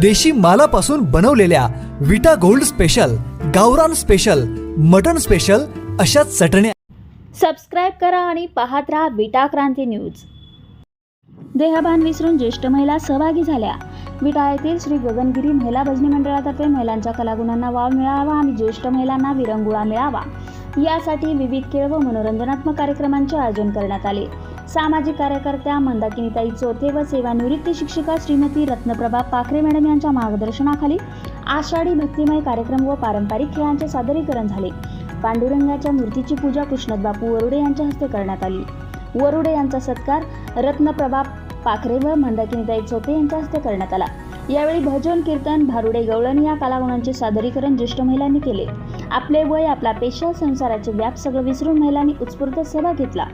देशी मालापासून बनवलेल्या विटा गोल्ड स्पेशल गावरान स्पेशल मटन स्पेशल अशा चटण्या सबस्क्राईब करा आणि पाहत राहा विटा क्रांती न्यूज. देहभान विसरून ज्येष्ठ महिला सहभागी झाल्या. विटा येथील श्री गगनगिरी महिला भजनी मंडळातर्फे महिलांच्या कलागुणांना वाव मिळावा आणि ज्येष्ठ महिलांना विरंगुळा मिळावा. यासाठी विविध खेळ व मनोरंजनात्मक कार्यक्रमांचे आयोजन करण्यात आले. सामाजिक कार्यकर्त्या मंदाकिनीताई चोथे व सेवानिवृत्त शिक्षिका श्रीमती रत्नप्रभा पाखरे मॅडम यांच्या मार्गदर्शनाखाली आषाढी भक्तिमय कार्यक्रम व पारंपरिक खेळांचे सादरीकरण झाले. पांडुरंगाच्या मूर्तीची पूजा कृष्णदबापू वरुडे यांच्या हस्ते करण्यात आली. वरुडे यांचा सत्कार रत्नप्रभा पाखरे व मंदाकिनीताई चोथे यांच्या हस्ते करण्यात आला. यावेळी भजन कीर्तन भारुडे गवळण या कलागुणांचे सादरीकरण ज्येष्ठ महिलांनी केले. आपले वय आपला पेशा संसाराचे व्याप सगळं विसरून महिलांनी उत्स्फूर्त सहभाग घेतला.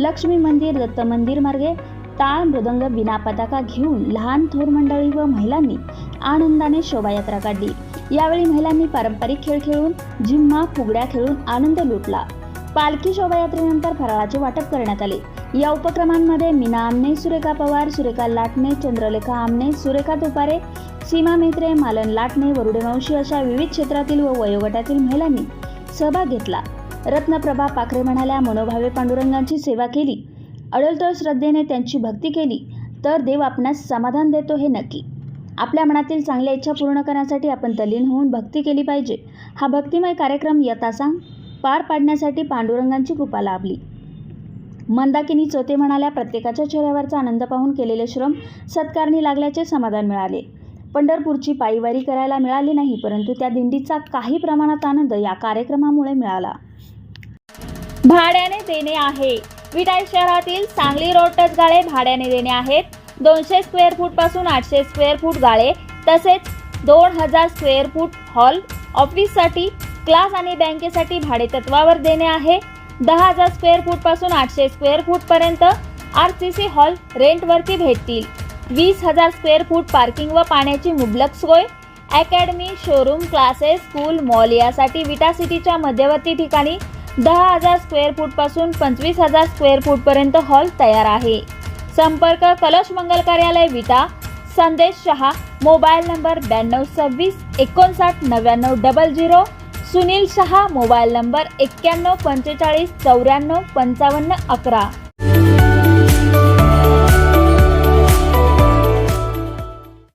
लक्ष्मी मंदिर दत्त मंदिर मार्गे टाळ मृदंग बिना पताका घेऊन लहान थोर मंडळी व महिलांनी आनंदाने शोभायात्रा काढली. यावेळी महिलांनी पारंपरिक खेळ खेळून जिम्मा फुगड्या खेळून आनंद लुटला. पालखी शोभायात्रेनंतर फराळाचे वाटप करण्यात आले. या उपक्रमांमध्ये मीना आमने सुरेखा पवार सुरेखा लाटणे चंद्रलेखा आमने सुरेखा तुपारे सीमा मेत्रे मालन लाटणे वरुडेवंशी अशा विविध क्षेत्रातील व वयोगटातील महिलांनी सहभाग घेतला. रत्नप्रभा पाखरे म्हणाल्या मनोभावे पांडुरंगांची सेवा केली. अडलतळ श्रद्धेने त्यांची भक्ती केली तर देव आपणास समाधान देतो हे नक्की. आपल्या मनातील चांगल्या इच्छा पूर्ण करण्यासाठी आपण तल्लीन होऊन भक्ती केली पाहिजे. हा भक्तिमय कार्यक्रम यथासांग पार पाडण्यासाठी पांडुरंगांची कृपा लाभली मंदाकिनी चोते म्हणाल्या प्रत्येकाच्या चेहऱ्यावरचा आनंद पाहून केलेले श्रम सत्कारणी लागल्याचे समाधान मिळाले. पंढरपूरची पायीवारी करायला मिळाली नाही परंतु त्या दिंडीचा काही प्रमाणात आनंद या कार्यक्रमामुळे मिळाला. भाड्याने देणे आहे. विटाई शहरातील सांगली रोड टच गाळे भाड्याने देणे आहेत. दोनशे स्क्वेअर फूटपासून आठशे स्क्वेअर फूट गाळे तसेच दोन हजार स्क्वेअर फूट हॉल ऑफिससाठी क्लास आणि बँकेसाठी भाडे तत्वावर देणे आहे. दहा हजार स्क्वेअर फूटपासून आठशे स्क्वेअर फूट पर्यंत आर सी सी हॉल रेंटवरती भेटतील. वीस हजार स्क्वेअर फूट पार्किंग व पाण्याची मुबलक सोय academy showroom classes school mall यासाठी विटा सिटीच्या मध्यवर्ती ठिकाणी दहा हजार स्क्वेअर फूटपासून पंचवीस हजार स्क्वेअर फूटपर्यंत हॉल तयार आहे. संपर्क कलश मंगल कार्यालय विटा संदेश शहा मोबाईल नंबर ब्याण्णव सव्वीस एकोणसाठ नव्याण्णव double zero Sunil Shah mobile number एक्क्याण्णव पंचेचाळीस चौऱ्याण्णव पंचावन्न अकरा.